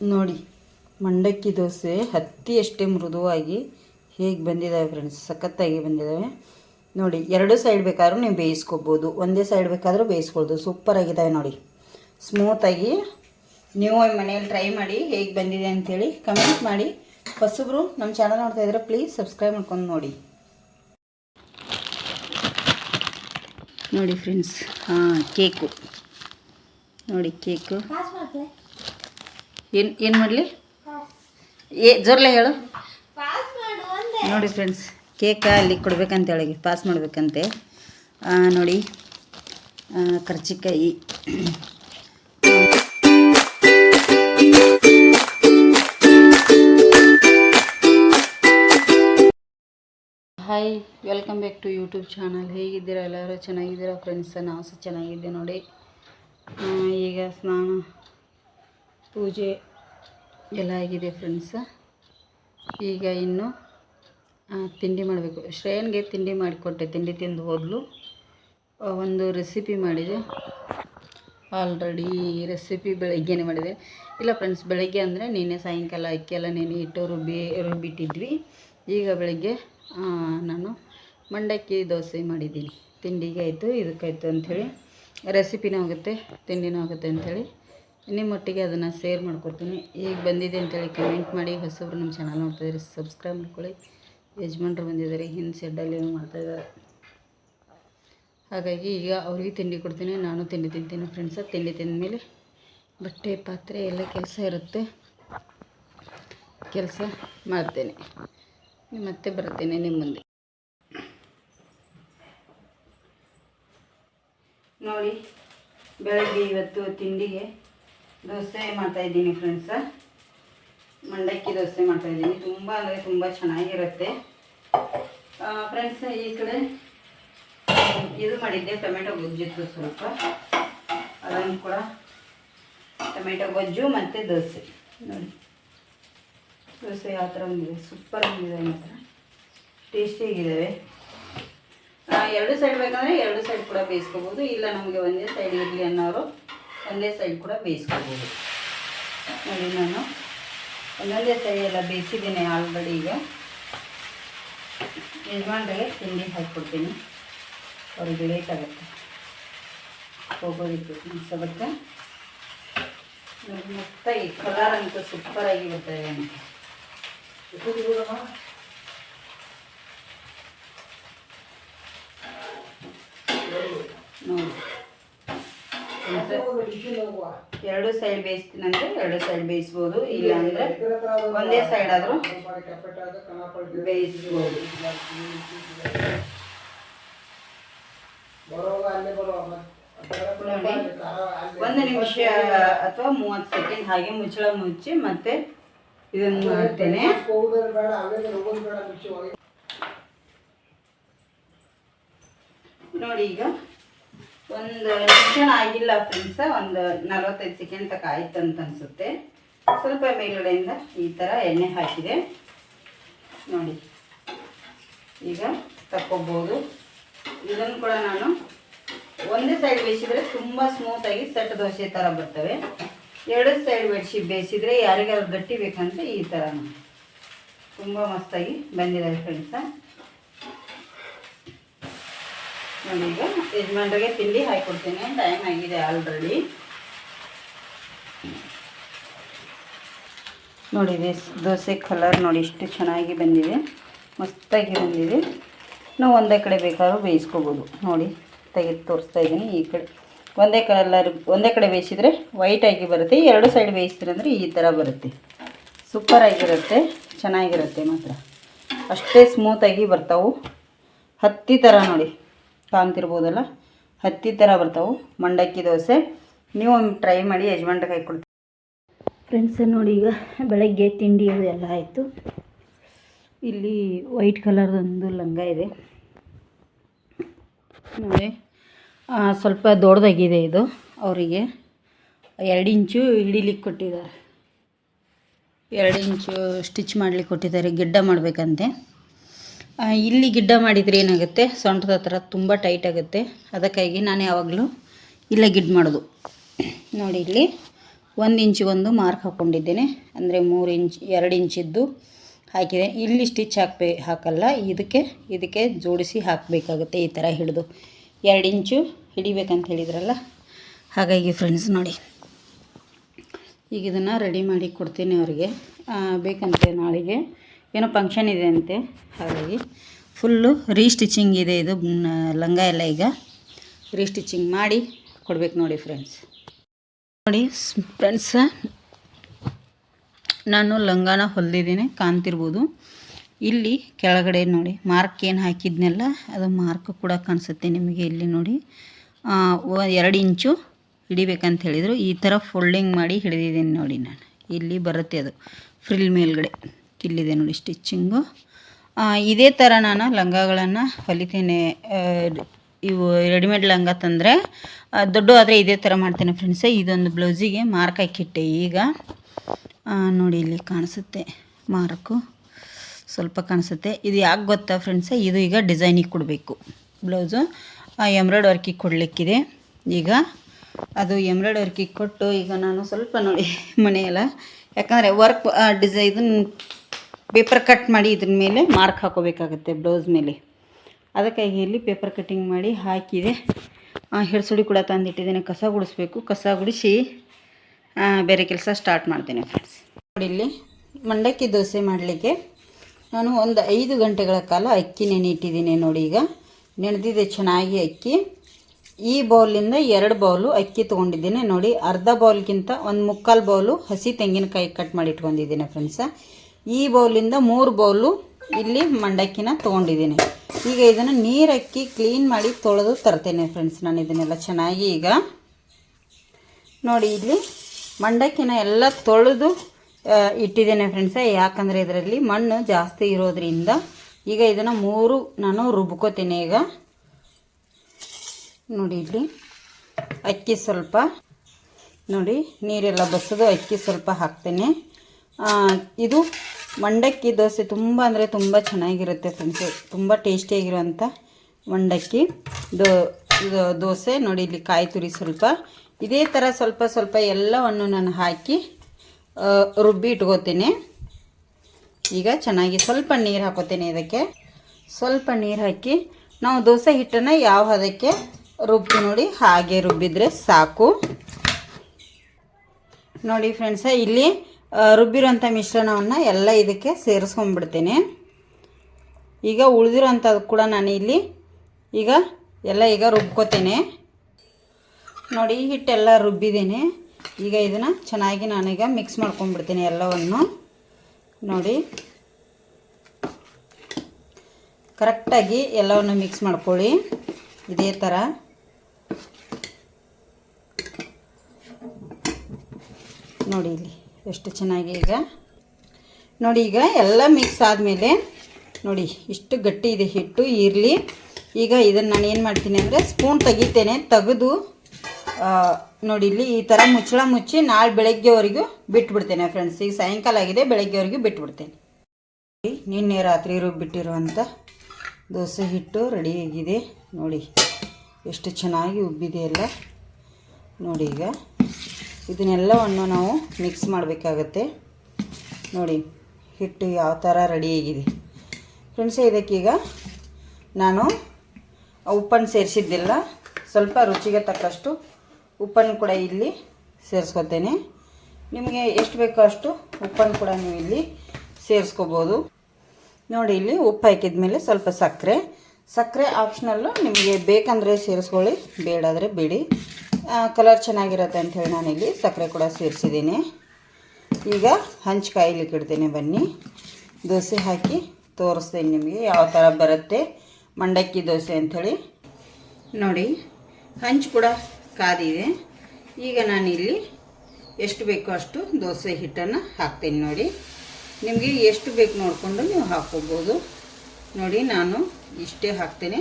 ನೋಡಿ, ಮಂಡಕ್ಕಿ ದೋಸೆ ಹತ್ತಿ ಅಷ್ಟೇ ಮೃದುವಾಗಿ ಹೇಗೆ ಬಂದಿದ್ದಾವೆ ಫ್ರೆಂಡ್ಸ್ ಸಖತ್ತಾಗಿ ಬಂದಿದ್ದಾವೆ ನೋಡಿ, ಎರಡು ಸೈಡ್ ಬೇಕಾದ್ರೂ ನೀವು ಬೇಯಿಸ್ಕೋಬೋದು. ಒಂದೇ ಸೈಡ್ ಬೇಕಾದರೂ ಬೇಯಿಸ್ಕೊಳ್ಬೋದು ಸೂಪರಾಗಿದ್ದಾವೆ ನೋಡಿ. ಸ್ಮೂತಾಗಿ ನೀವು ಮನೆಯಲ್ಲಿ ಟ್ರೈ ಮಾಡಿ ಹೇಗೆ ಬಂದಿದೆ ಅಂಥೇಳಿ ಕಮೆಂಟ್ ಮಾಡಿ. ಹೊಸಬ್ರು ನಮ್ಮ ಚಾನಲ್ ನೋಡ್ತಾ ಇದ್ರೆ ಪ್ಲೀಸ್ ಸಬ್ಸ್ಕ್ರೈಬ್ ಮಾಡ್ಕೊಂಡು ನೋಡಿ. ನೋಡಿ ಫ್ರೆಂಡ್ಸ್ ಹಾಂ, ಕೇಕು. ನೋಡಿ, ಕೇಕು. ಏನು ಏನು ಮಾಡಲಿ? ಏ ಜೋರ್ಲೆ ಹೇಳು. ನೋಡಿ ಫ್ರೆಂಡ್ಸ್ ಕೇಕ ಅಲ್ಲಿ ಕೊಡ್ಬೇಕಂತ ಹೇಳಿ ಪಾಸ್ ಮಾಡಬೇಕಂತೆ ನೋಡಿ ಕರ್ಚಿಕಾಯಿ. Hi welcome back to YouTube channel ಹೇಗಿದ್ದೀರಾ ಎಲ್ಲರೂ? ಚೆನ್ನಾಗಿದ್ದೀರಾ ಫ್ರೆಂಡ್ಸ್ ನಾವು ಸಹ ಚೆನ್ನಾಗಿದ್ದೆ ನೋಡಿ. ಈಗ ಸ್ನಾನ ಪೂಜೆ ಎಲ್ಲ ಆಗಿದೆ ಫ್ರೆಂಡ್ಸ ಈಗ ಇನ್ನು ತಿಂಡಿ ಮಾಡಬೇಕು. ಶ್ರೇಯನ್ಗೆ ತಿಂಡಿ ಮಾಡಿಕೊಟ್ಟೆ, ತಿಂಡಿ ತಿಂದು ಹೋದಲು. ಒಂದು ರೆಸಿಪಿ ಮಾಡಿದೆ. ಆಲ್ರೆಡಿ ರೆಸಿಪಿ ಬೆಳಗ್ಗೆನೇ ಮಾಡಿದೆ. ಇಲ್ಲ ಫ್ರೆಂಡ್ಸ್ ಬೆಳಗ್ಗೆ ಅಂದರೆ ನಿನ್ನೆ ಸಾಯಂಕಾಲ ಅಕ್ಕಿ ಎಲ್ಲ ನೆನೆ ಇಟ್ಟು ರುಬ್ಬಿ, ರುಬ್ಬಿಟ್ಟಿದ್ವಿ. ಈಗ ಬೆಳಗ್ಗೆ ನಾನು ಮಂಡಕ್ಕಿ ದೋಸೆ ಮಾಡಿದ್ದೀನಿ. ತಿಂಡಿಗೆ ಆಯಿತು, ಇದಕ್ಕಾಯಿತು ಅಂಥೇಳಿ. ರೆಸಿಪಿನೂ ಆಗುತ್ತೆ, ತಿಂಡಿನೂ ಆಗುತ್ತೆ ಅಂಥೇಳಿ. ನಿಮ್ಮೊಟ್ಟಿಗೆ ಅದನ್ನು ಶೇರ್ ಮಾಡ್ಕೊಡ್ತೀನಿ. ಈಗ ಬಂದಿದೆ ಅಂತೇಳಿ ಕಮೆಂಟ್ ಮಾಡಿ. ಹೊಸಬ್ರು ನಮ್ಮ ಚಾನಲ್ ನೋಡ್ತಾಯಿದ್ರೆ ಸಬ್ಸ್ಕ್ರೈಬ್ ಮಾಡ್ಕೊಳ್ಳಿ. ಯಜಮಾನ್ರು ಬಂದಿದ್ದಾರೆ. ಹಿಂದೆ ಸೆಡ್ಡಲ್ಲಿ ಮಾಡ್ತಾ ಮಾಡ್ತಾಯಿದ್ದಾರೆ ಹಾಗಾಗಿ ಈಗ ಅವ್ರಿಗೆ ತಿಂಡಿ ಕೊಡ್ತೀನಿ. ನಾನು ತಿಂಡಿ ತಿಂತೀನಿ ಫ್ರೆಂಡ್ಸ ತಿಂಡಿ ತಿಂದ ಮೇಲೆ ಬಟ್ಟೆ, ಪಾತ್ರೆ ಎಲ್ಲ ಕೆಲಸ ಇರುತ್ತೆ. ಕೆಲಸ ಮಾಡ್ತೇನೆ. ಮತ್ತೆ ಬರ್ತೇನೆ ನಿಮ್ಮ ಮುಂದೆ. ನೋಡಿ, ಬೆಳಗ್ಗೆ ಇವತ್ತು ತಿಂಡಿಗೆ ದೋಸೆ ಮಾಡ್ತಾಯಿದ್ದೀನಿ ಫ್ರೆಂಡ್ಸ ಮಂಡಕ್ಕಿ ದೋಸೆ ಮಾಡ್ತಾಯಿದ್ದೀನಿ ತುಂಬ ಅಂದರೆ ತುಂಬ ಚೆನ್ನಾಗಿರುತ್ತೆ. ಫ್ರೆಂಡ್ಸ್ ಈ ಕಡೆ ಇದು ಮಾಡಿದ್ದೆ, ಟೊಮೆಟೊ ಗೊಜ್ಜಿತ್ತು ಸ್ವಲ್ಪ. ಅದನ್ನು ಕೂಡ ಟೊಮೆಟೊ ಗೊಜ್ಜು ಮತ್ತು ದೋಸೆ. ನೋಡಿ. ದೋಸೆ ಯಾವ ಥರ ಬಂದಿದೆ? ಸೂಪರ್ ಬಂದಿದೆ ಮಾತ್ರ ಟೇಸ್ಟಿಯಾಗಿದ್ದಾವೆ ಎರಡು ಸೈಡ್ ಬೇಕಂದರೆ ಎರಡು ಸೈಡ್ ಕೂಡ ಬೇಯಿಸ್ಕೋಬೋದು. ಇಲ್ಲ ನಮಗೆ ಒಂದೇ ಸೈಡ್ ಇರಲಿ ಅನ್ನೋರು ಒಂದೇ ಸೈಡ್ ಕೂಡ ಬೇಯಿಸ್ಕೋಬೋದು. ನೋಡಿ ನಾನು. ಒಂದೊಂದೇ ಸೈಡ್ ಎಲ್ಲ ಬೇಯಿಸಿದ್ದೀನಿ ಆಲ್ರೆಡಿ ಈಗ. ಯಜಮಾನ್ರಿಗೆ ತಿಂಡಿ ಹಾಕ್ಕೊಡ್ತೀನಿ. ಅವ್ರಿಗೆ ಲೇಟ್ ಆಗುತ್ತೆ. ಹೋಗೋದಕ್ಕೆ ಮಸ್ತಾಗಿ ಕಲರ್ ಅಂತೂ ಸೂಪರಾಗಿ ಬರ್ತದೆ ಅಂತ ನೋಡಿ. ಎರಡು ಸೈಡ್ ಬೇಯಿಸ್ತೀನಿ ಅಂದರೆ ಎರಡು ಸೈಡ್ ಬೇಯಿಸ್ಬೋದು ಇಲ್ಲ ಅಂದರೆ ಒಂದೇ ಸೈಡ್ ಆದರೂ ಬೇಯಿಸ್ಬೋದು. ನೋಡಿ, ಒಂದು ನಿಮಿಷ ಅಥವಾ ಮೂವತ್ತು ಸೆಕೆಂಡ್ ಹಾಗೆ ಮುಚ್ಚಳ ಮುಚ್ಚಿ ಮತ್ತೆ ಇದನ್ನು ಮಾಡ್ತೇನೆ. ನೋಡಿ ಈಗ. ಒಂದು ನಿಮಿಷ ಆಗಿಲ್ಲ ಫ್ರೆಂಡ್ಸ ಒಂದು ನಲವತ್ತೈದು ಸೆಕೆಂಡ್ ತನಕ ಆಯ್ತು ಅಂತ ಅನಿಸುತ್ತೆ. ಸ್ವಲ್ಪ ಮೇಲುಗಡೆಯಿಂದ ಈ ಥರ ಎಣ್ಣೆ ಹಾಕಿದೆ. ನೋಡಿ, ಈಗ ತಕ್ಕೋಬೋದು. ಇದನ್ನು ಕೂಡ ನಾನು ಒಂದೇ ಸೈಡ್ ಬೇಯಿಸಿದರೆ ತುಂಬ ಸ್ಮೂತಾಗಿ ಸೆಟ್ ದೋಸೆ ಥರ ಬರ್ತವೆ. ಎರಡು ಸೈಡ್ ಬೆಡ್ಸಿ ಬೇಯಿಸಿದರೆ ಯಾರಿಗಾದ್ರು ಗಟ್ಟಿ ಬೇಕಂದ್ರೆ ಈ ಥರ ತುಂಬ ಮಸ್ತಾಗಿ ಬಂದಿದ್ದಾರೆ ಫ್ರೆಂಡ್ಸ ನೋಡಿ ಈಗ ಯಜಮಾನ್ರಿಗೆ ತಿಂಡಿ ಹಾಕ್ಕೊಡ್ತೀನಿ ಟೈಮ್ ಆಗಿದೆ ಆಲ್ರೆಡಿ ನೋಡಿ ದೋಸೆ ಕಲರ್ ನೋಡಿ ಎಷ್ಟು ಚೆನ್ನಾಗಿ ಬಂದಿದೆ. ಮಸ್ತಾಗಿ ಬಂದಿದೆ. ನಾವು ಒಂದೇ ಕಡೆ ಬೇಕಾದ್ರೂ ಬೇಯಿಸ್ಕೋಬೋದು. ನೋಡಿ, ತೆಗೆದು ತೋರಿಸ್ತಾ ಇದ್ದೀನಿ. ಈ ಕಡೆ ಒಂದೇ ಕಲರ್ ಒಂದೇ ಕಡೆ ಬೇಯಿಸಿದರೆ ವೈಟಾಗಿ ಬರುತ್ತೆ. ಎರಡು ಸೈಡ್ ಬೇಯಿಸ್ತೀರಿ ಅಂದರೆ ಈ ಥರ ಬರುತ್ತೆ. ಸೂಪರಾಗಿರುತ್ತೆ ಚೆನ್ನಾಗಿರುತ್ತೆ ಮಾತ್ರ. ಅಷ್ಟೇ ಸ್ಮೂತಾಗಿ ಬರ್ತಾವೆ. ಹತ್ತಿ ಥರ ನೋಡಿ. ಕಾಣ್ತಿರ್ಬೋದಲ್ಲ ಹತ್ತಿ ಥರ ಬರ್ತಾವೆ. ಮಂಡಕ್ಕಿ ದೋಸೆ. ನೀವು ಟ್ರೈ ಮಾಡಿ ಯಜಮಾನ್ರಿಗೆ ಕೈ ಕೊಡ್ತೀವಿ ಫ್ರೆಂಡ್ಸ್ ನೋಡಿ ಈಗ ಬೆಳಗ್ಗೆ ತಿಂಡಿ ಅದು ಎಲ್ಲ ಆಯಿತು. ಇಲ್ಲಿ ವೈಟ್ ಕಲರ್ದೊಂದು ಲಂಗ ಇದೆ. ನೋಡಿ ಸ್ವಲ್ಪ ದೊಡ್ಡದಾಗಿದೆ ಇದು ಅವರಿಗೆ. ಎರಡು ಇಂಚು ಹಿಡಿಲಿಕ್ಕೆ ಕೊಟ್ಟಿದ್ದಾರೆ. ಎರಡು ಇಂಚು ಸ್ಟಿಚ್ ಮಾಡಲಿಕ್ಕೆ ಕೊಟ್ಟಿದ್ದಾರೆ. ಗಿಡ್ಡ ಮಾಡಬೇಕಂತೆ. ಇಲ್ಲಿ ಗಿಡ್ಡ ಮಾಡಿದರೆ ಏನಾಗುತ್ತೆ? ಸೊಂಟದ ಹತ್ರ ತುಂಬ ಟೈಟ್ ಆಗುತ್ತೆ. ಅದಕ್ಕಾಗಿ ನಾನು ಯಾವಾಗಲೂ ಇಲ್ಲೇ ಗಿಡ್ ಮಾಡೋದು. ನೋಡಿ ಇಲ್ಲಿ ಒಂದು ಇಂಚಿಗೊಂದು ಮಾರ್ಕ್ ಹಾಕ್ಕೊಂಡಿದ್ದೇನೆ ಅಂದರೆ ಮೂರು ಇಂಚ್, ಎರಡು ಇಂಚಿದ್ದು ಹಾಕಿದೆ. ಇಲ್ಲಿ ಸ್ಟಿಚ್ ಹಾಕ್ಬೇ, ಹಾಕಲ್ಲ. ಇದಕ್ಕೆ ಇದಕ್ಕೆ ಜೋಡಿಸಿ ಹಾಕಬೇಕಾಗುತ್ತೆ ಈ ಥರ ಹಿಡಿದು. ಎರಡು ಇಂಚು ಹಿಡಿಬೇಕಂತ ಹೇಳಿದ್ರಲ್ಲ? ಹಾಗಾಗಿ ಫ್ರೆಂಡ್ಸ್ ನೋಡಿ, ಈಗ ಇದನ್ನು ರೆಡಿ ಮಾಡಿ ಕೊಡ್ತೀನಿ ಅವರಿಗೆ. ಬೇಕಂತೆ ನಾಳೆಗೆ ಏನೋ ಫಂಕ್ಷನ್ ಇದೆ ಅಂತೆ. ಹಾಗಾಗಿ ಫುಲ್ಲು ರೀಸ್ಟಿಚಿಂಗ್ ಇದೆ ಇದು ಲಂಗ ಎಲ್ಲ ಈಗ. ರೀಸ್ಟಿಚಿಂಗ್ ಮಾಡಿ ಕೊಡ್ಬೇಕು ನೋಡಿ ಫ್ರೆಂಡ್ಸ್ ನೋಡಿ ಫ್ರೆಂಡ್ಸ ನಾನು ಲಂಗಾನ ಹೊಲಿದಿದ್ದೀನಿ, ಕಾಣ್ತಿರ್ಬೋದು. ಇಲ್ಲಿ ಕೆಳಗಡೆ ನೋಡಿ ಮಾರ್ಕ್ ಏನು ಹಾಕಿದ್ನೆಲ್ಲ, ಅದು ಮಾರ್ಕ್ ಕೂಡ ಕಾಣಿಸುತ್ತೆ ನಿಮಗೆ ಇಲ್ಲಿ ನೋಡಿ. ಎರಡು ಇಂಚು ಹಿಡಿಬೇಕಂತ ಹೇಳಿದರು. ಈ ಥರ ಫೋಲ್ಡಿಂಗ್ ಮಾಡಿ ಹಿಡಿದಿದ್ದೀನಿ ನೋಡಿ ನಾನು. ಇಲ್ಲಿ ಬರುತ್ತೆ ಅದು ಫ್ರಿಲ್ ಮೇಲ್ಗಡೆ. ಇಲ್ಲಿದೆ ನೋಡಿ ಸ್ಟಿಚ್ಚಿಂಗು. ಇದೇ ಥರ ನಾನು ಲಂಗಗಳನ್ನು ಹೊಲಿತೇನೆ ಇವು ರೆಡಿಮೇಡ್ ಲಂಗ ತಂದರೆ ದೊಡ್ಡ ಆದರೆ ಇದೇ ಥರ ಮಾಡ್ತೇನೆ ಫ್ರೆಂಡ್ಸ್ ಇದೊಂದು ಬ್ಲೌಸಿಗೆ ಮಾರ್ಕ್ ಹಾಕಿಟ್ಟೆ ಈಗ. ನೋಡಿ ಇಲ್ಲಿ ಕಾಣಿಸುತ್ತೆ ಮಾರ್ಕು. ಸ್ವಲ್ಪ ಕಾಣಿಸುತ್ತೆ. ಇದು ಯಾಕೆ ಗೊತ್ತಾ ಫ್ರೆಂಡ್ಸ್ ಇದು ಈಗ ಡಿಸೈನಿಗೆ ಕೊಡಬೇಕು ಬ್ಲೌಸು. ಎಂಬ್ರಾಯ್ಡ್ ವರ್ಕಿಗೆ ಕೊಡಲಿಕ್ಕಿದೆ. ಈಗ ಅದು ಎಂಬ್ರಾಯ್ಡ್ ವರ್ಕಿಗೆ ಕೊಟ್ಟು ಈಗ ನಾನು ಸ್ವಲ್ಪ ನೋಡಿ ಮನೆಯೆಲ್ಲ. ಯಾಕಂದರೆ ವರ್ಕ್ ಡಿಸೈ ಇದನ್ನು ಪೇಪರ್ ಕಟ್ ಮಾಡಿ ಇದ್ರ ಮೇಲೆ ಮಾರ್ಕ್ ಹಾಕೋಬೇಕಾಗುತ್ತೆ ಬ್ಲೌಸ್ ಮೇಲೆ. ಅದಕ್ಕಾಗಿ ಇಲ್ಲಿ ಪೇಪರ್ ಕಟ್ಟಿಂಗ್ ಮಾಡಿ ಹಾಕಿದೆ. ಹಿಡ್ಸುಡಿ ಕೂಡ ತಂದಿಟ್ಟಿದ್ದೇನೆ. ಕಸ ಗುಡಿಸ್ಬೇಕು. ಕಸ ಗುಡಿಸಿ ಬೇರೆ ಕೆಲಸ ಸ್ಟಾರ್ಟ್ ಮಾಡ್ತೇನೆ ಫ್ರೆಂಡ್ಸ್ ನೋಡಿ ಇಲ್ಲಿ ಮಂಡಕ್ಕಿ ದೋಸೆ ಮಾಡಲಿಕ್ಕೆ ನಾನು ಒಂದು ಐದು ಗಂಟೆಗಳ ಕಾಲ ಅಕ್ಕಿ ನೆನೆಯಿಟ್ಟಿದ್ದೀನಿ ನೋಡಿ ಈಗ. ನೆನೆದಿದೆ ಚೆನ್ನಾಗಿ ಅಕ್ಕಿ. ಈ ಬೌಲಿಂದ ಎರಡು ಬೌಲು ಅಕ್ಕಿ ತೊಗೊಂಡಿದ್ದೀನಿ ನೋಡಿ. ಅರ್ಧ ಬೌಲ್ಗಿಂತ ಒಂದು ಮುಕ್ಕಾಲು ಬೌಲು ಹಸಿ ತೆಂಗಿನಕಾಯಿ ಕಟ್ ಮಾಡಿ ಇಟ್ಕೊಂಡಿದ್ದೀನಿ ಫ್ರೆಂಡ್ಸ ಈ ಬೌಲಿಂದ ಮೂರು ಬೌಲು ಇಲ್ಲಿ ಮಂಡಕ್ಕಿನ ತೊಗೊಂಡಿದ್ದೀನಿ. ಈಗ ಇದನ್ನು ನೀರು ಹಾಕಿ ಕ್ಲೀನ್ ಮಾಡಿ ತೊಳೆದು ತರ್ತೇನೆ ಫ್ರೆಂಡ್ಸ್ ನಾನು ಇದನ್ನೆಲ್ಲ ಚೆನ್ನಾಗಿ ಈಗ. ನೋಡಿ, ಇಲ್ಲಿ ಮಂಡಕ್ಕಿನ ಎಲ್ಲ ತೊಳೆದು ಇಟ್ಟಿದ್ದೇನೆ ಫ್ರೆಂಡ್ಸ ಯಾಕಂದರೆ ಇದರಲ್ಲಿ ಮಣ್ಣು ಜಾಸ್ತಿ ಇರೋದ್ರಿಂದ ಈಗ ಇದನ್ನು ಮೂರು ನಾನು ರುಬ್ಕೋತೀನಿ ಈಗ. ನೋಡಿ, ಇಲ್ಲಿ ಅಕ್ಕಿ ಸ್ವಲ್ಪ, ನೋಡಿ, ನೀರೆಲ್ಲ ಬಸಿದು ಅಕ್ಕಿ ಸ್ವಲ್ಪ ಹಾಕ್ತೇನೆ. ಇದು ಮಂಡಕ್ಕಿ ದೋಸೆ ತುಂಬ ಅಂದರೆ ತುಂಬ ಚೆನ್ನಾಗಿರುತ್ತೆ ಫ್ರೆಂಡ್ಸು ತುಂಬ ಟೇಸ್ಟಿಯಾಗಿರುವಂಥ ಮಂಡಕ್ಕಿ ದೋ ದೋಸೆ. ನೋಡಿ, ಇಲ್ಲಿ ಕಾಯಿ ತುರಿ ಸ್ವಲ್ಪ. ಇದೇ ಥರ ಸ್ವಲ್ಪ ಸ್ವಲ್ಪ ಎಲ್ಲವನ್ನು ನಾನು ಹಾಕಿ ರುಬ್ಬಿ ಇಟ್ಕೋತೀನಿ. ಈಗ ಚೆನ್ನಾಗಿ ಸ್ವಲ್ಪ ನೀರು ಹಾಕೋತೀನಿ ಇದಕ್ಕೆ. ಸ್ವಲ್ಪ ನೀರು ಹಾಕಿ ನಾವು ದೋಸೆ ಹಿಟ್ಟನ್ನು ಯಾವ ಹದಕ್ಕೆ ರುಬ್ಬಿ ನೋಡಿ, ಹಾಗೆ ರುಬ್ಬಿದ್ರೆ ಸಾಕು. ನೋಡಿ ಫ್ರೆಂಡ್ಸ ಇಲ್ಲಿ ರುಬ್ಬಿರೋಂಥ ಮಿಶ್ರಣವನ್ನು ಎಲ್ಲ ಇದಕ್ಕೆ ಸೇರಿಸ್ಕೊಂಡ್ಬಿಡ್ತೀನಿ ಈಗ ಉಳಿದಿರೋಂಥದ್ದು ಕೂಡ ನಾನು ಇಲ್ಲಿ ಈಗ ಎಲ್ಲ ಈಗ ರುಬ್ಕೋತೀನಿ. ನೋಡಿ ಹಿಟ್ಟೆಲ್ಲ ರುಬ್ಬಿದ್ದೀನಿ. ಈಗ ಇದನ್ನು ಚೆನ್ನಾಗಿ ನಾನೀಗ ಮಿಕ್ಸ್ ಮಾಡ್ಕೊಂಡ್ಬಿಡ್ತೀನಿ ಎಲ್ಲವನ್ನು. ನೋಡಿ, ಕರೆಕ್ಟಾಗಿ ಎಲ್ಲವನ್ನು ಮಿಕ್ಸ್ ಮಾಡ್ಕೊಳ್ಳಿ. ಇದೇ ಥರ. ನೋಡಿ ಇಲ್ಲಿ. ಎಷ್ಟು ಚೆನ್ನಾಗಿ ಈಗ ನೋಡಿ ಈಗ ಎಲ್ಲ ಮಿಕ್ಸ್ ಆದಮೇಲೆ ನೋಡಿ ಇಷ್ಟು ಗಟ್ಟಿ ಇದೆ ಹಿಟ್ಟು ಇರಲಿ ಈಗ ಇದನ್ನು ನಾನು ಏನು ಮಾಡ್ತೀನಿ ಅಂದರೆ ಸ್ಪೂನ್ ತೆಗಿತೇನೆ, ತೆಗೆದು ನೋಡಿ ಇಲ್ಲಿ ಈ ಥರ ಮುಚ್ಚಳ ಮುಚ್ಚಿ ನಾಳೆ ಬೆಳಗ್ಗೆವರೆಗೂ ಬಿಟ್ಬಿಡ್ತೇನೆ ಫ್ರೆಂಡ್ಸ್ ಈಗ ಸಾಯಂಕಾಲ ಆಗಿದೆ, ಬೆಳಗ್ಗೆವರೆಗೂ ಬಿಟ್ಬಿಡ್ತೇನೆ. ನಿನ್ನೆ ರಾತ್ರಿ ರುಬ್ಬಿಟ್ಟಿರುವಂಥ ದೋಸೆ ಹಿಟ್ಟು ರೆಡಿಯಾಗಿದೆ ನೋಡಿ ಎಷ್ಟು ಚೆನ್ನಾಗಿ ಉಬ್ಬಿದೆ ಎಲ್ಲ. ನೋಡಿ ಈಗ ಇದನ್ನೆಲ್ಲವನ್ನು ನಾವು ಮಿಕ್ಸ್ ಮಾಡಬೇಕಾಗತ್ತೆ. ನೋಡಿ, ಹಿಟ್ಟು ಯಾವ ಥರ ರೆಡಿಯಾಗಿದೆ ಫ್ರೆಂಡ್ಸೇ ಇದಕ್ಕೀಗ ನಾನು ಉಪ್ಪನ್ನು ಸೇರಿಸಿದ್ದಿಲ್ಲ. ಸ್ವಲ್ಪ ರುಚಿಗೆ ತಕ್ಕಷ್ಟು ಉಪ್ಪನ್ನು ಕೂಡ ಇಲ್ಲಿ ಸೇರಿಸ್ಕೊತೇನೆ ನಿಮಗೆ ಎಷ್ಟು ಬೇಕೋ ಅಷ್ಟು ಉಪ್ಪನ್ನು ಕೂಡ ನೀವು ಇಲ್ಲಿ ಸೇರಿಸ್ಕೋಬೋದು. ನೋಡಿ, ಇಲ್ಲಿ ಉಪ್ಪು ಹಾಕಿದ ಮೇಲೆ ಸ್ವಲ್ಪ ಸಕ್ಕರೆ. ಸಕ್ಕರೆ ಆಪ್ಷನಲ್ಲು ನಿಮಗೆ ಬೇಕಂದರೆ ಸೇರಿಸ್ಕೊಳ್ಳಿ, ಬೇಡಾದರೆ ಬಿಡಿ. ಕಲರ್ ಚೆನ್ನಾಗಿರುತ್ತೆ ಅಂಥೇಳಿ ನಾನಿಲ್ಲಿ ಸಕ್ಕರೆ ಕೂಡ ಸೇರಿಸಿದ್ದೀನಿ. ಈಗ ಹಂಚು ಕಾಯ್ಲಿಕ್ಕೆ ಇಡ್ತೇನೆ ಬನ್ನಿ. ದೋಸೆ ಹಾಕಿ ತೋರಿಸ್ತೀನಿ ನಿಮಗೆ ಯಾವ ಥರ ಬರುತ್ತೆ. ಮಂಡಕ್ಕಿ ದೋಸೆ ಅಂಥೇಳಿ ನೋಡಿ, ಹಂಚು ಕೂಡ ಕಾದಿದೆ. ಈಗ ನಾನಿಲ್ಲಿ ಎಷ್ಟು ಬೇಕೋ ಅಷ್ಟು ದೋಸೆ ಹಿಟ್ಟನ್ನು ಹಾಕ್ತೀನಿ ನೋಡಿ. ನಿಮಗೆ ಎಷ್ಟು ಬೇಕು ನೋಡಿಕೊಂಡು ನೀವು ಹಾಕ್ಕೋಬೋದು. ನೋಡಿ, ನಾನು ಇಷ್ಟೇ ಹಾಕ್ತೇನೆ.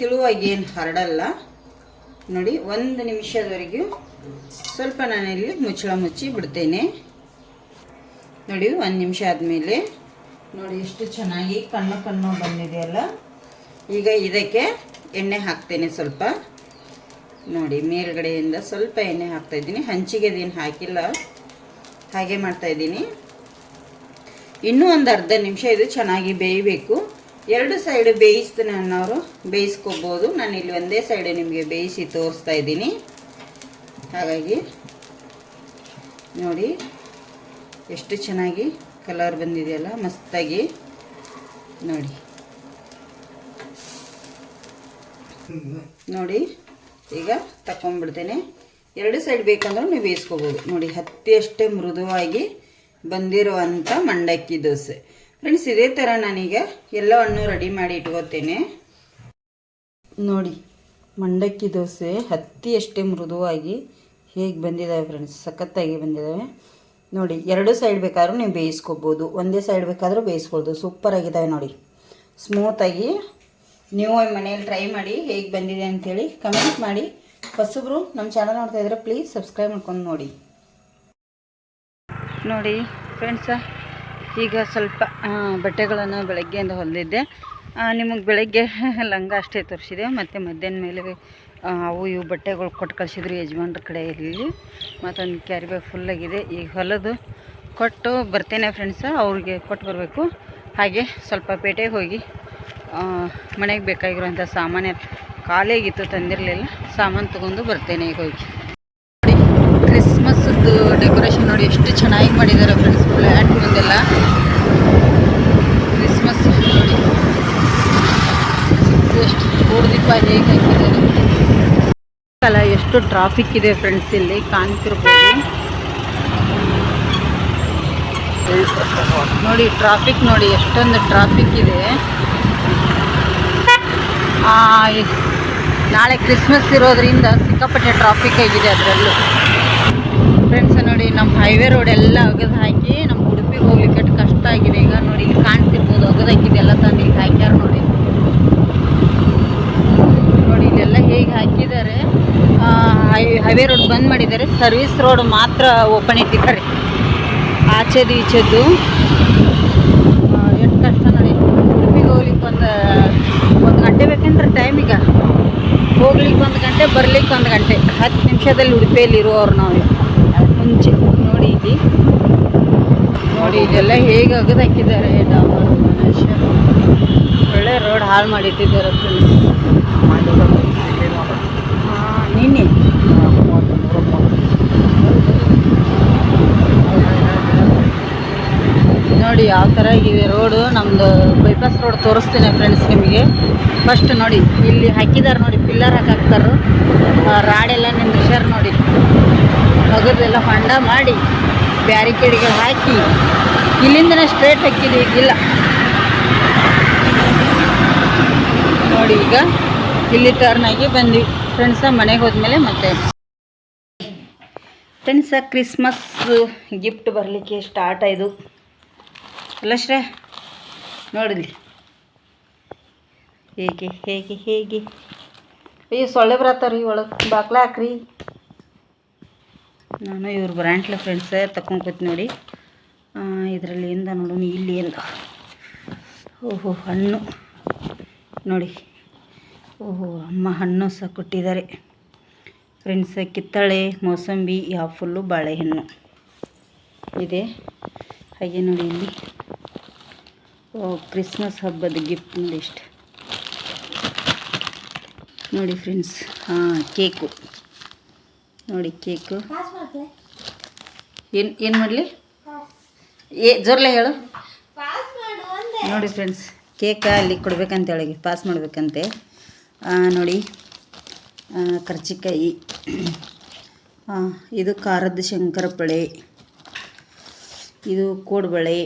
ತಿಳುವಾಗಿ ಏನು ಹರಡಲ್ಲ. ನೋಡಿ, ಒಂದು ನಿಮಿಷದವರೆಗೂ ಸ್ವಲ್ಪ ನಾನಿಲ್ಲಿ ಮುಚ್ಚಳ ಮುಚ್ಚಿ ಬಿಡ್ತೇನೆ. ನೋಡಿ, ಒಂದು ನಿಮಿಷ ಆದಮೇಲೆ. ನೋಡಿ, ಎಷ್ಟು ಚೆನ್ನಾಗಿ ಕಣ್ಣು ಕಣ್ಣು ಬಂದಿದೆಯಲ್ಲ ಈಗ ಇದಕ್ಕೆ ಎಣ್ಣೆ ಹಾಕ್ತೇನೆ ಸ್ವಲ್ಪ. ನೋಡಿ, ಮೇಲ್ಗಡೆಯಿಂದ ಸ್ವಲ್ಪ ಎಣ್ಣೆ ಹಾಕ್ತಾ ಇದ್ದೀನಿ. ಹಂಚಿಗೆ ಅದೇನು ಹಾಕಿಲ್ಲ. ಹಾಗೆ ಮಾಡ್ತಾ ಇದ್ದೀನಿ. ಇನ್ನೂ ಒಂದು ಅರ್ಧ ನಿಮಿಷ ಇದು ಚೆನ್ನಾಗಿ ಬೇಯಬೇಕು. ಎರಡು ಸೈಡ್ ಬೇಯಿಸ್ತೀನಿ ಅನ್ನೋರು ಬೇಯಿಸ್ಕೋಬೋದು. ನಾನು ಇಲ್ಲಿ ಒಂದೇ ಸೈಡ್ ನಿಮಗೆ ಬೇಯಿಸಿ ತೋರಿಸ್ತಾ ಇದ್ದೀನಿ. ಹಾಗಾಗಿ ನೋಡಿ, ಎಷ್ಟು ಚೆನ್ನಾಗಿ ಕಲರ್ ಬಂದಿದೆಯಲ್ಲ, ಮಸ್ತಾಗಿ. ನೋಡಿ. ನೋಡಿ, ಈಗ ತಗೊಂಡ್ಬಿಡ್ತೇನೆ ಎರಡು ಸೈಡ್ ಬೇಕಂದ್ರೆ ನೀವು ಬೇಯಿಸ್ಕೋಬೋದು. ನೋಡಿ ಹತ್ತಿಯಷ್ಟೇ ಮೃದುವಾಗಿ ಬಂದಿರುವಂಥ ಮಂಡಕ್ಕಿ ದೋಸೆ. ಫ್ರೆಂಡ್ಸ್ ಇದೇ ಥರ ನಾನೀಗ ಎಲ್ಲವನ್ನು ರೆಡಿ ಮಾಡಿ ಇಟ್ಕೋತೇನೆ. ನೋಡಿ, ಮಂಡಕ್ಕಿ ದೋಸೆ ಹತ್ತಿ ಅಷ್ಟೇ ಮೃದುವಾಗಿ ಹೇಗೆ ಬಂದಿದ್ದಾವೆ ಫ್ರೆಂಡ್ಸ್ ಸಖತ್ತಾಗಿ ಬಂದಿದ್ದಾವೆ ನೋಡಿ, ಎರಡು ಸೈಡ್ ಬೇಕಾದ್ರೂ ನೀವು ಬೇಯಿಸ್ಕೊಬೋದು, ಒಂದೇ ಸೈಡ್ ಬೇಕಾದರೂ ಬೇಯಿಸ್ಕೊಳ್ದು ಸೂಪರ್ ಆಗಿದ್ದಾವೆ ನೋಡಿ. ಸ್ಮೂತಾಗಿ ನೀವು ಮನೇಲಿ ಟ್ರೈ ಮಾಡಿ ಹೇಗೆ ಬಂದಿದೆ ಅಂಥೇಳಿ ಕಮೆಂಟ್ ಮಾಡಿ. ಹೊಸಬ್ರು ನಮ್ಮ ಚಾನಲ್ ನೋಡ್ತಾ ಇದ್ರೆ ಪ್ಲೀಸ್ ಸಬ್ಸ್ಕ್ರೈಬ್ ಮಾಡ್ಕೊಂಡು ನೋಡಿ. ನೋಡಿ ಫ್ರೆಂಡ್ಸ ಈಗ ಸ್ವಲ್ಪ ಬಟ್ಟೆಗಳನ್ನು ಬೆಳಗ್ಗೆಯಿಂದ ಹೊಲಿದ್ದೆ ನಿಮಗೆ ಬೆಳಗ್ಗೆ ಲಂಗ ಅಷ್ಟೇ ತೋರಿಸಿದೆ. ಮತ್ತು ಮಧ್ಯಾಹ್ನ ಮೇಲೆ ಅವು ಇವು ಬಟ್ಟೆಗಳು ಕೊಟ್ಟು ಕಳಿಸಿದ್ರು ಯಜಮಾನ್ರ ಕಡೆಯಲ್ಲಿ ಮತ್ತೊಂದು ಕ್ಯಾರಿ ಬ್ಯಾಗ್ ಫುಲ್ಲಾಗಿದೆ ಈಗ ಹೊಲದು ಕೊಟ್ಟು ಬರ್ತೇನೆ ಫ್ರೆಂಡ್ಸ ಅವ್ರಿಗೆ ಕೊಟ್ಟು ಬರಬೇಕು. ಹಾಗೆ ಸ್ವಲ್ಪ ಪೇಟೆಗೆ ಹೋಗಿ ಮನೆಗೆ ಬೇಕಾಗಿರುವಂಥ ಸಾಮಾನ್ಯ ಖಾಲಿಯಾಗಿತ್ತು ತಂದಿರಲಿಲ್ಲ. ಸಾಮಾನು ತೊಗೊಂಡು ಬರ್ತೇನೆ ಈಗ ಹೋಗಿ. ನೋಡಿ ಕ್ರಿಸ್ಮಸ್ದು ಡೆಕೋರೇಷನ್ ನೋಡಿ, ಎಷ್ಟು ಚೆನ್ನಾಗಿ ಮಾಡಿದ್ದಾರೆ ಫ್ರೆಂಡ್ಸ್ ಪ್ಲ್ಯಾಂಟ್ ಮುಂದೆಲ್ಲ ಕ್ರಿಸ್ಮಸ್ ನೋಡಿ ಅಲ್ಲ, ಎಷ್ಟು ಟ್ರಾಫಿಕ್ ಇದೆ ಫ್ರೆಂಡ್ಸ್ ಇಲ್ಲಿ, ಕಾಣ್ತಿರ್ಬೋದು. ನೋಡಿ ಟ್ರಾಫಿಕ್ ನೋಡಿ, ಎಷ್ಟೊಂದು ಟ್ರಾಫಿಕ್ ಇದೆ. ನಾಳೆ ಕ್ರಿಸ್ಮಸ್ ಇರೋದ್ರಿಂದ ಸಿಕ್ಕಾಪಟ್ಟೆ ಟ್ರಾಫಿಕ್ ಆಗಿದೆ ಅದರಲ್ಲೂ. ಫ್ರೆಂಡ್ಸ್ ನೋಡಿ ನಮ್ಮ ಹೈವೇ ರೋಡ್ ಎಲ್ಲ ಅಗದು ಹಾಕಿ ನಮ್ಮ ಉಡುಪಿಗೆ ಹೋಗ್ಲಿಕ್ಕೆ ಕಷ್ಟ ಆಗಿದೆ. ಈಗ ನೋಡಿ ಕಾಣ್ತಿರ್ಬೋದು ಅಗದಾಕಿದೆ ಎಲ್ಲ ತಂದು ಈಗ ಹಾಕ್ಯಾರ ನೋಡಿ ನೋಡಿ ಇಲ್ಲೆಲ್ಲ ಹೇಗೆ ಹಾಕಿದ್ದಾರೆ ಹೈವೇ ರೋಡ್ ಬಂದ್ ಮಾಡಿದ್ದಾರೆ. ಸರ್ವಿಸ್ ರೋಡ್ ಮಾತ್ರ ಓಪನ್ ಇಟ್ಟಿದ್ದಾರೆ. ಆಚೆದು ಈಚೆದು ಎಷ್ಟು ಕಷ್ಟ ನೋಡಿ. ಉಡುಪಿಗೆ ಹೋಗ್ಲಿಕ್ಕೆ ಒಂದು ಒಂದು ಗಂಟೆ ಬೇಕಂದ್ರೆ ಟೈಮ್ ಈಗ. ಹೋಗ್ಲಿಕ್ಕೆ ಒಂದು ಗಂಟೆ ಬರ್ಲಿಕ್ಕೆ ಒಂದು ಗಂಟೆ. ಹತ್ತು ನಿಮಿಷದಲ್ಲಿ ಉಡುಪಿಯಲ್ಲಿ ಇರುವವ್ರು ನಾವು ಮುಂಚೆ. ನೋಡಿ ಇಲ್ಲಿ. ನೋಡಿ ಇದೆಲ್ಲ ಹೇಗೆ ಅಗದು ಹಾಕಿದ್ದಾರೆ. ಡಾಬರ್ ಮನುಷ್ಯ ಒಳ್ಳೆ ರೋಡ್ ಹಾಳು ಮಾಡಿಟ್ಟಿದ್ದಾರೆ. ಫ್ರೆಂಡ್ಸ್ ನಿನ್ನೆ. ನೋಡಿ ಯಾವ ಥರ ಇದೆ ರೋಡು ನಮ್ಮದು ಬೈಪಾಸ್ ರೋಡ್ ತೋರಿಸ್ತೀನಿ ಫ್ರೆಂಡ್ಸ್ ನಿಮಗೆ. ಫಸ್ಟ್ ನೋಡಿ, ಇಲ್ಲಿ ಹಾಕಿದ್ದಾರೆ ನೋಡಿ ಪಿಲ್ಲರ್ ಹಾಕಾಕ್ತಾರೆ ರಾಡೆಲ್ಲ ನಿಂದಿಸ್ಯಾರ ನೋಡಿ. ಮಗದೆಲ್ಲ ಹೊಂಡ ಮಾಡಿ ಬ್ಯಾರಿಕೇಡ್ಗಳು ಹಾಕಿ. ಇಲ್ಲಿಂದನೇ ಸ್ಟ್ರೇಟ್ ಹಾಕಿದ್ವಿ ಈಗಿಲ್ಲ. ನೋಡಿ, ಈಗ ಇಲ್ಲಿ ಟರ್ನ್ ಆಗಿ ಬಂದ್ವಿ. ಫ್ರೆಂಡ್ಸ ಮನೆಗೆ ಹೋದ್ಮೇಲೆ ಮತ್ತೆ ಫ್ರೆಂಡ್ಸ ಕ್ರಿಸ್ಮಸ್ ಗಿಫ್ಟ್ ಬರಲಿಕ್ಕೆ ಸ್ಟಾರ್ಟ್ ಆಯಿತು ಅಲ್ಲ ಶ್ರೇ ನೋಡಿಲಿ ಹೇಗೆ ಹೇಗೆ ಹೇಗೆ? ಅಯ್ಯೋ, ಸೊಳ್ಳೆ ಬರತ್ತಾರೀ ಒಳಗೆ. ಬಾಕ್ಲ ಹಾಕ್ರಿ. ನಾನು ಇವ್ರು ಬ್ರ್ಯಾಂಡ್ಲ ಫ್ರೆಂಡ್ಸ ತಕೊಂಡ್ಕೊತ್ ನೋಡಿ. ಇದರಲ್ಲಿ ಇಂದ ನೋಡೋಣ ಇಲ್ಲಿ ಎಂದ. ಓಹೋ, ಹಣ್ಣು. ನೋಡಿ. ಓಹೋ ಅಮ್ಮ ಹಣ್ಣು ಸಹ ಕೊಟ್ಟಿದ್ದಾರೆ. ಫ್ರೆಂಡ್ಸ್ ಕಿತ್ತಳೆ ಮೋಸಂಬಿ ಯಾವ ಫುಲ್ಲು ಬಾಳೆಹಣ್ಣು. ಇದೆ. ಹಾಗೆ ನೋಡಿ ಇಲ್ಲಿ. ಓ ಕ್ರಿಸ್ಮಸ್ ಹಬ್ಬದ ಗಿಫ್ಟ್ ನೋಡಿ ಇಷ್ಟು. ನೋಡಿ ಫ್ರೆಂಡ್ಸ್ ಹಾಂ ಕೇಕು. ನೋಡಿ ಕೇಕು. ಏನು ಏನು ಮಾಡಲಿ? ಏ ಜೋರ್ಲೆ ಹೇಳು. ನೋಡಿ ಫ್ರೆಂಡ್ಸ್ ಕೇಕ ಅಲ್ಲಿ ಕೊಡ್ಬೇಕಂತ ಹೇಳಿ ಪಾಸ್ ಮಾಡಬೇಕಂತೆ. ನೋಡಿ. ಕರ್ಜಿಕಾಯಿ ಇದು ಖಾರದ ಶಂಕರಪಳೆ ಇದು ಕೋಡ್ಬಳೆ.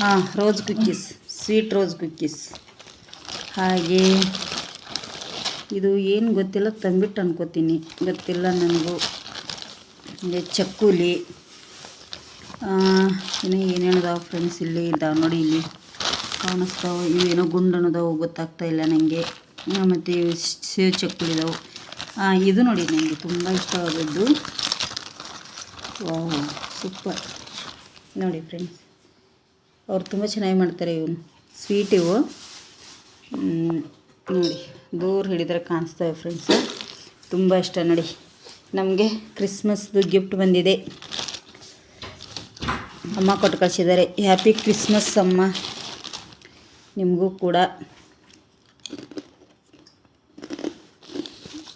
ಹಾಂ rose cookies sweet rose cookies ಹಾಗೆ ಇದು ಏನು ಗೊತ್ತಿಲ್ಲ ತಂಬಿಟ್ಟು ಅನ್ಕೋತೀನಿ. ಗೊತ್ತಿಲ್ಲ ನನಗೂ. ಚಕ್ಕುಲಿ. ಇನ್ನು ಏನೇನದಾವ ಫ್ರೆಂಡ್ಸ್ ಇಲ್ಲಿ ಇದ್ದಾವೆ ನೋಡಿ ಇಲ್ಲಿ. ಕಾಣಿಸ್ತಾವೆ. ಇವೇನೋ ಗುಂಡನದಾವು ಗೊತ್ತಾಗ್ತಾ ಇಲ್ಲ ನನಗೆ ಮತ್ತು ಸೇವ್ ಚಕ್ಕುಲಿ ಇದಾವೆ ಇದು ನೋಡಿ ನನಗೆ ತುಂಬ ಇಷ್ಟವಾದದ್ದು. ವಾಹ್ ಸೂಪರ್. ನೋಡಿ ಫ್ರೆಂಡ್ಸ್, ಅವ್ರು ತುಂಬ ಚೆನ್ನಾಗಿ ಮಾಡ್ತಾರೆ ಇವನು. ಸ್ವೀಟ್ ಇವು. ನೋಡಿ, ದೂರ ಹಿಡಿದ್ರೆ ಕಾಣಿಸ್ತವೆ ಫ್ರೆಂಡ್ಸ್. ತುಂಬ ಇಷ್ಟ ನೋಡಿ. ನಮಗೆ ಕ್ರಿಸ್ಮಸ್ದು ಗಿಫ್ಟ್ ಬಂದಿದೆ. ಅಮ್ಮ ಕೊಟ್ಟು ಕಳಿಸಿದ್ದಾರೆ. ಹ್ಯಾಪಿ ಕ್ರಿಸ್ಮಸ್ ಅಮ್ಮ. ನಿಮಗೂ ಕೂಡ.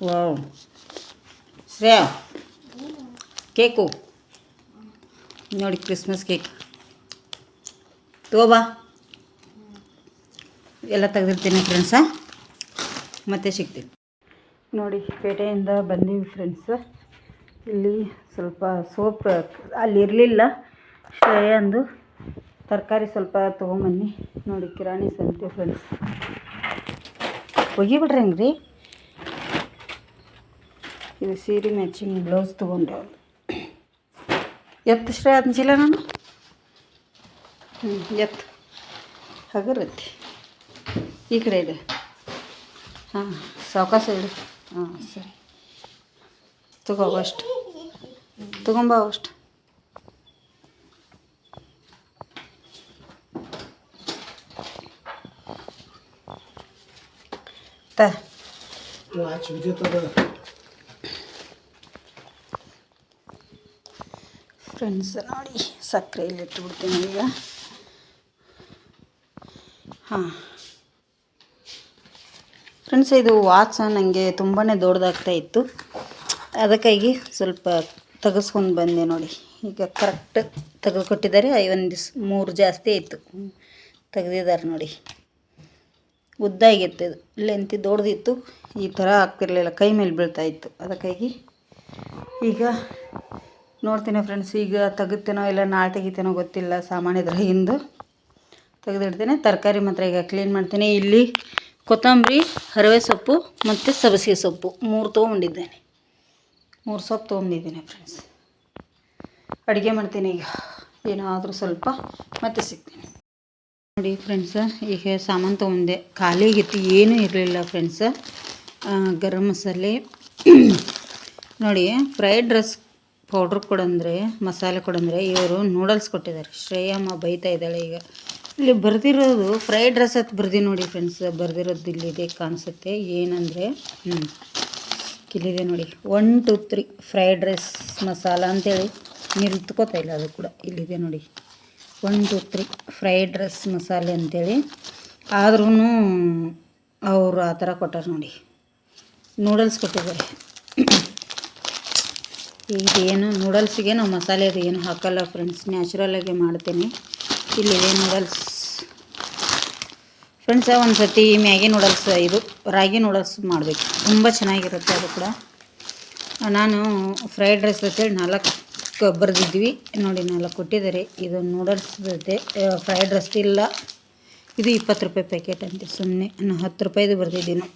ವಾವ್. ಶ್ರೇಯ, ಕೇಕು. ನೋಡಿ ಕ್ರಿಸ್ಮಸ್ ಕೇಕ್. ತಗೋಬಾ. ಎಲ್ಲ ತೆಗೆದಿರ್ತೀನಿ ಫ್ರೆಂಡ್ಸ ಮತ್ತೆ ಸಿಗ್ತೀನಿ. ನೋಡಿ, ಪೇಟೆಯಿಂದ ಬಂದೀವಿ ಫ್ರೆಂಡ್ಸ ಇಲ್ಲಿ ಸ್ವಲ್ಪ ಸೋಪ್, ಅಲ್ಲಿ ಇರಲಿಲ್ಲ. ಶ್ರೇಯಂದು ತರಕಾರಿ ಸ್ವಲ್ಪ ತೊಗೊಂಬನ್ನಿ. ನೋಡಿ, ಕಿರಾಣಿ ಸಂತೆ ಫ್ರೆಂಡ್ಸ್ ಒಗಿಬಿಡ್ರಿ ರೀ ಇದು ಸೀರೆ ಮ್ಯಾಚಿಂಗ್ ಬ್ಲೌಸ್ ತೊಗೊಂಡೆ. ಅವ್ರು ಎತ್ತು ಶ್ರೇ ಅಂಜಿಲ್ಲ ನಾನು? ಹ್ಞೂ ಎತ್ತು. ಹಗರತಿ ಈ ಕಡೆ ಇದೆ. ಹಾಂ, ಸಾವಕಾಶ ಇಡು. ಹಾಂ, ಸರಿ. ತಗೋ ಅಷ್ಟು. ತಗೊಂಬ ಅಷ್ಟು. ತ ಫ್ರೆಂಡ್ಸ್ ನೋಡಿ ಸಕ್ಕರೆ ಇಲ್ಲಿ ಇಟ್ಬಿಡ್ತೀನಿ ಈಗ. ಹಾಂ. ಫ್ರೆಂಡ್ಸ್ ಇದು ವಾಚ್ ನನಗೆ ತುಂಬಾ ದೊಡ್ಡದಾಗ್ತಾ ಇತ್ತು. ಅದಕ್ಕಾಗಿ ಸ್ವಲ್ಪ ತೆಗೆಸ್ಕೊಂಡು ಬಂದೆ ನೋಡಿ. ಈಗ ಕರೆಕ್ಟ್ ತೆಗೆದುಕೊಟ್ಟಿದ್ದಾರೆ. ಒಂದು ದಿವ್ಸ ಮೂರು ಜಾಸ್ತಿ ಇತ್ತು ತೆಗೆದಿದ್ದಾರೆ ನೋಡಿ. ಉದ್ದ ಆಗಿತ್ತು ಇದು. ಲೆಂತಿ ದೊಡ್ಡದಿತ್ತು. ಈ ಥರ ಆಗ್ತಿರಲಿಲ್ಲ. ಕೈ ಮೇಲೆ ಬೀಳ್ತಾ ಇತ್ತು ಅದಕ್ಕಾಗಿ. ಈಗ ನೋಡ್ತೀನಿ ಫ್ರೆಂಡ್ಸ್ ಈಗ ತೆಗಿತೇನೋ ಇಲ್ಲ ನಾಳೆ ತೆಗಿತೇನೋ ಗೊತ್ತಿಲ್ಲ ಸಾಮಾನು ಹಿಂದೆ ತೆಗೆದಿಡ್ತೇನೆ. ತರಕಾರಿ ಮಾತ್ರ ಈಗ ಕ್ಲೀನ್ ಮಾಡ್ತೀನಿ. ಇಲ್ಲಿ ಕೊತ್ತಂಬರಿ, ಹರವೆ ಸೊಪ್ಪು ಮತ್ತು ಸಬಸಿಗೆ ಸೊಪ್ಪು. ಮೂರು ತೊಗೊಂಡಿದ್ದೇನೆ ಮೂರು ಸೊಪ್ಪು ತೊಗೊಂಡಿದ್ದೀನಿ ಫ್ರೆಂಡ್ಸ್ ಅಡುಗೆ ಮಾಡ್ತೀನಿ ಈಗ. ಏನಾದರೂ ಸ್ವಲ್ಪ ಮತ್ತೆ ಸಿಗ್ತೀನಿ. ನೋಡಿ ಫ್ರೆಂಡ್ಸ ಈಗ ಸಾಮಾನು ತೊಗೊಂಡೆ ಖಾಲಿಗಿತ್ತು ಏನೂ ಇರಲಿಲ್ಲ ಫ್ರೆಂಡ್ಸ ಗರಂ ಮಸಾಲೆ. ನೋಡಿ ಫ್ರೈಡ್ ರೈಸ್ ಪೌಡ್ರ್ ಕೊಡಂದ್ರೆ, ಮಸಾಲೆ ಕೊಡಂದ್ರೆ ಇವರು ನೂಡಲ್ಸ್ ಕೊಟ್ಟಿದ್ದಾರೆ. ಶ್ರೇಯಮ್ಮ ಬೈತಾ ಇದ್ದಾಳೆ ಈಗ. ಇಲ್ಲಿ ಬರೆದಿರೋದು ಫ್ರೈಡ್ ರೈಸ್ ಅತ್ ಬರ್ದಿ ನೋಡಿ ಫ್ರೆಂಡ್ಸ್ ಬರೆದಿರೋದು ಇಲ್ಲಿದೆ ಕಾಣಿಸುತ್ತೆ. ಏನಂದರೆ ಹ್ಞೂ ಇಲ್ಲಿದೆ ನೋಡಿ. One two three fried rice masala ಅಂತೇಳಿ. ನಿಲ್ತ್ಕೋತಾ ಇಲ್ಲ ಅದು ಕೂಡ. ಇಲ್ಲಿದೆ ನೋಡಿ. One, two, three fried rice ಮಸಾಲೆ ಅಂತೇಳಿ. ಆದ್ರೂ ಅವರು ಆ ಥರ ಕೊಟ್ಟಾರೆ ನೋಡಿ. ನೂಡಲ್ಸ್ ಕೊಟ್ಟಿದ್ದಾರೆ. ಇದೇನು ನೂಡಲ್ಸಿಗೆ ನಾವು ಮಸಾಲೆ ಅದು ಏನು ಹಾಕಲ್ಲ ಫ್ರೆಂಡ್ಸ್ ನ್ಯಾಚುರಲಾಗಿ ಮಾಡ್ತೀನಿ. ಇಲ್ಲಿದೆ ನೂಡಲ್ಸ್ ಫ್ರೆಂಡ್ಸ ಒಂದು ಸರ್ತಿ ಮ್ಯಾಗಿ ನೂಡಲ್ಸ್ ಇದು ರಾಗಿ ನೂಡಲ್ಸ್ ಮಾಡಬೇಕು. ತುಂಬ ಚೆನ್ನಾಗಿರುತ್ತೆ ಅದು ಕೂಡ. ನಾನು ಫ್ರೈಡ್ ರೈಸ್ ಅಂತೇಳಿ ನಾಲ್ಕು ಬರೆದಿದ್ವಿ ನೋಡಿ ನಾಲ್ಕು ಕೊಟ್ಟಿದ್ದಾರೆ. ಇದು ನೂಡಲ್ಸ್ ಜೊತೆ ಫ್ರೈಡ್ ರೈಸ್ ಇಲ್ಲ. ಇದು ಇಪ್ಪತ್ತು ರೂಪಾಯಿ ಪ್ಯಾಕೆಟ್ ಅಂತೆ. ಸುಮ್ಮನೆ ನಾನು ಹತ್ತು ರೂಪಾಯಿದು ಬರೆದಿದ್ದೀನಿ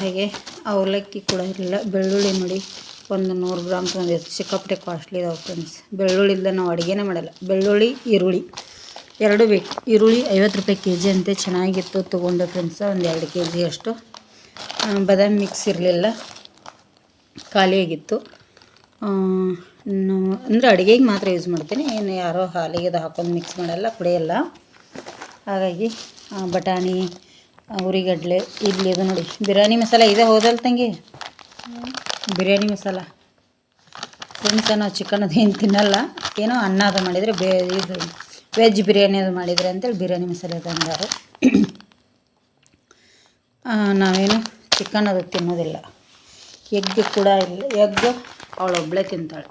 ಹಾಗೆ ಅವಲಕ್ಕಿ ಕೂಡ ಇರಲಿಲ್ಲ ಬೆಳ್ಳುಳ್ಳಿ ನೋಡಿ. ಒಂದು ನೂರು ಗ್ರಾಮ್ ತೊಗೊಂಡಿದ್ದು ಸಿಕ್ಕಾಪಟ್ಟೆ ಕಾಸ್ಟ್ಲಿ ಇದಾವೆ ಫ್ರೆಂಡ್ಸ್ ಬೆಳ್ಳುಳ್ಳಿ ಇಲ್ಲದೆ ನಾವು ಅಡುಗೆನೇ ಮಾಡಲ್ಲ. ಬೆಳ್ಳುಳ್ಳಿ, ಈರುಳ್ಳಿ. ಎರಡು ಬೇಕು. ಈರುಳ್ಳಿ ಐವತ್ತು ರೂಪಾಯಿ ಕೆ ಜಿ ಅಂತೆ. ಚೆನ್ನಾಗಿತ್ತು ತೊಗೊಂಡೆ ಫ್ರೆಂಡ್ಸ್ ಒಂದು ಎರಡು ಕೆ ಜಿ ಅಷ್ಟು ಬಾದಾಮಿ ಮಿಕ್ಸ್ ಇರಲಿಲ್ಲ. ಖಾಲಿಯಾಗಿತ್ತು. ಅಂದರೆ ಅಡುಗೆಗೆ ಮಾತ್ರ ಯೂಸ್ ಮಾಡ್ತೀನಿ. ಏನು ಯಾರೋ ಹಾಲಿಗೆ ಅದು ಹಾಕೊಂಡು ಮಿಕ್ಸ್ ಮಾಡಲ್ಲ ಕುಡಿಯಲ್ಲ ಹಾಗಾಗಿ ಬಟಾಣಿ ಉರಿಗಡ್ಲೆ, ಇಡ್ಲಿ ಅದು ನೋಡಿ. ಬಿರಿಯಾನಿ ಮಸಾಲ ಇದೆ ಹೋದಲ್ ತಂಗಿ? ಬಿರಿಯಾನಿ ಮಸಾಲ. ಫ್ರೆಂಡ್ಸ ನಾವು ಚಿಕನ್ ಅದು ಏನು ತಿನ್ನಲ್ಲ. ಏನೋ ಅನ್ನ ಅದು ಮಾಡಿದರೆ ಬೇ, ಇದು ವೆಜ್ ಬಿರಿಯಾನಿ ಅದು ಮಾಡಿದರೆ ಅಂತೇಳಿ ಬಿರಿಯಾನಿ ಮಸಾಲೆ ತಂದಾರು ನಾವೇನು ಚಿಕನ್ ಅದು ತಿನ್ನೋದಿಲ್ಲ. ಎಗ್ ಕೂಡ ಇಲ್ಲ. ಎಗ್ ಅವಳೊಬ್ಬಳೇ ತಿಂತಾಳೆ.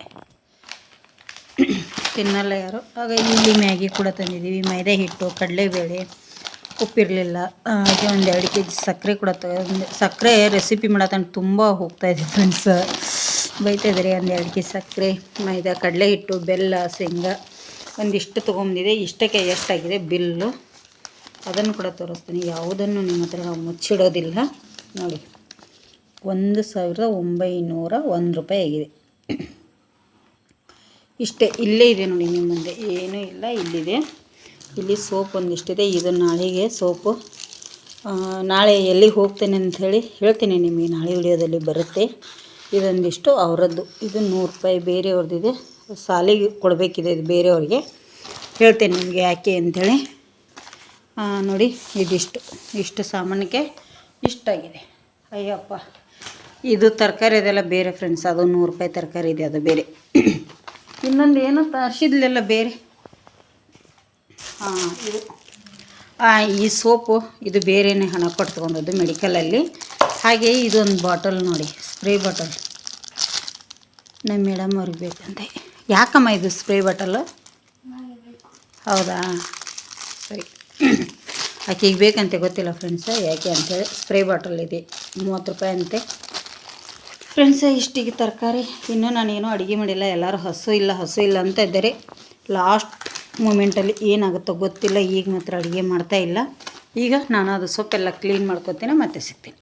ತಿನ್ನಲ್ಲ ಯಾರು? ಆಗ ಇಲ್ಲಿ ಮ್ಯಾಗಿ ಕೂಡ ತಂದಿದ್ದೀವಿ. ಮೈದಾ ಹಿಟ್ಟು, ಕಡಲೆಬೇಳೆ, ಉಪ್ಪಿರಲಿಲ್ಲ. ಹಾಗೆ ಒಂದು ಎರಡು ಕೆ ಜಿ ಸಕ್ಕರೆ ಕೂಡ ತ ಸಕ್ಕರೆ ರೆಸಿಪಿ ಮಾಡತಂಡು ತುಂಬ ಹೋಗ್ತಾಯಿದೆ ಫ್ರೆಂಡ್ಸ್ ಬೈತಾಯಿದ್ರಿ ಒಂದು ಎರಡು ಕೆ ಜಿ ಸಕ್ಕರೆ, ಮೈದಾ, ಕಡಲೆ ಹಿಟ್ಟು, ಬೆಲ್ಲ, ಶೇಂಗಾ ಒಂದಿಷ್ಟು ತೊಗೊಂಬಂದಿದೆ. ಇಷ್ಟಕ್ಕೆ ಎಷ್ಟಾಗಿದೆ? ಬಿಲ್ಲು. ಅದನ್ನು ಕೂಡ ತೋರಿಸ್ತೀನಿ. ಯಾವುದನ್ನು ನಿಮ್ಮ ಹತ್ರ ನಾವು ಮುಚ್ಚಿಡೋದಿಲ್ಲ. ನೋಡಿ. ಒಂದು ಸಾವಿರದ ಒಂಬೈನೂರ ಒಂದು ರೂಪಾಯಿ ಆಗಿದೆ. ಇಷ್ಟೇ, ಇಲ್ಲೇ ಇದೆ ನೋಡಿ ನಿಮ್ಮ ಮುಂದೆ. ಏನೂ ಇಲ್ಲ, ಇಲ್ಲಿದೆ. ಇಲ್ಲಿ ಸೋಪ್ ಒಂದಿಷ್ಟಿದೆ. ಇದು ನಾಳೆಗೆ ಸೋಪು. ನಾಳೆ ಎಲ್ಲಿಗೆ ಹೋಗ್ತೇನೆ ಅಂತ ಹೇಳಿ ಹೇಳ್ತೀನಿ ನಿಮಗೆ. ನಾಳೆ ವಿಡಿಯೋದಲ್ಲಿ ಬರುತ್ತೆ. ಇದೊಂದಿಷ್ಟು ಅವರದ್ದು. ಇದು ನೂರು ರೂಪಾಯಿ ಬೇರೆಯವ್ರದ್ದಿದೆ. ಸಾಲಿಗೆ ಕೊಡಬೇಕಿದೆ ಇದು ಬೇರೆಯವ್ರಿಗೆ. ಹೇಳ್ತೇನೆ ನಿಮಗೆ ಯಾಕೆ ಅಂಥೇಳಿ ನೋಡಿ, ಇದಿಷ್ಟು. ಇಷ್ಟು ಸಾಮಾನಕ್ಕೆ ಇಷ್ಟಾಗಿದೆ. ಅಯ್ಯಪ್ಪ. ಇದು ತರಕಾರಿ ಅದೆಲ್ಲ ಬೇರೆ ಫ್ರೆಂಡ್ಸ್ ಅದು ನೂರು ರೂಪಾಯಿ ತರಕಾರಿ ಇದೆ, ಅದು ಬೇರೆ. ಇನ್ನೊಂದು ಏನೋ ತರಿಸಿದ್ಲೆಲ್ಲ ಬೇರೆ. ಹಾಂ, ಇದು. ಹಾಂ ಈ ಸೋಪು, ಇದು ಬೇರೆನೇ ಹಣ ಕೊಟ್ಟು ಮೆಡಿಕಲಲ್ಲಿ ಹಾಗೆ ಇದೊಂದು ಬಾಟಲ್ ನೋಡಿ ಸ್ಪ್ರೇ ಬಾಟಲ್ ನಮ್ಮ ಮೇಡಮ್ ಅವ್ರಿಗೆ ಬೇಕಂತೆ. ಯಾಕಮ್ಮ ಇದು ಸ್ಪ್ರೇ ಬಾಟಲ್ ಹೌದಾ? ಸರಿ. ಆಕೆಗೆ ಬೇಕಂತೆ ಗೊತ್ತಿಲ್ಲ ಫ್ರೆಂಡ್ಸ ಯಾಕೆ ಅಂತೇಳಿ ಸ್ಪ್ರೇ ಬಾಟಲ್ ಇದೆ, ಮೂವತ್ತು ರೂಪಾಯಿ ಅಂತೆ. ಫ್ರೆಂಡ್ಸ ಇಷ್ಟಿಗೆ ತರಕಾರಿ. ಇನ್ನೂ ನಾನೇನು ಅಡುಗೆ ಮಾಡಿಲ್ಲ. ಎಲ್ಲರೂ ಹಸು ಇಲ್ಲ ಹಸು ಇಲ್ಲ ಅಂತ ಇದ್ದಾರೆ. ಲಾಸ್ಟ್ ಮೂಮೆಂಟಲ್ಲಿ ಏನಾಗುತ್ತೋ ಗೊತ್ತಿಲ್ಲ. ಈಗ ಮಾತ್ರ ಅಡುಗೆ ಮಾಡ್ತಾ ಇಲ್ಲ. ಈಗ ನಾನು ಅದು ಸೊಪ್ಪೆಲ್ಲ ಕ್ಲೀನ್ ಮಾಡ್ಕೊತೀನಿ, ಮತ್ತೆ ಸಿಗ್ತೀನಿ.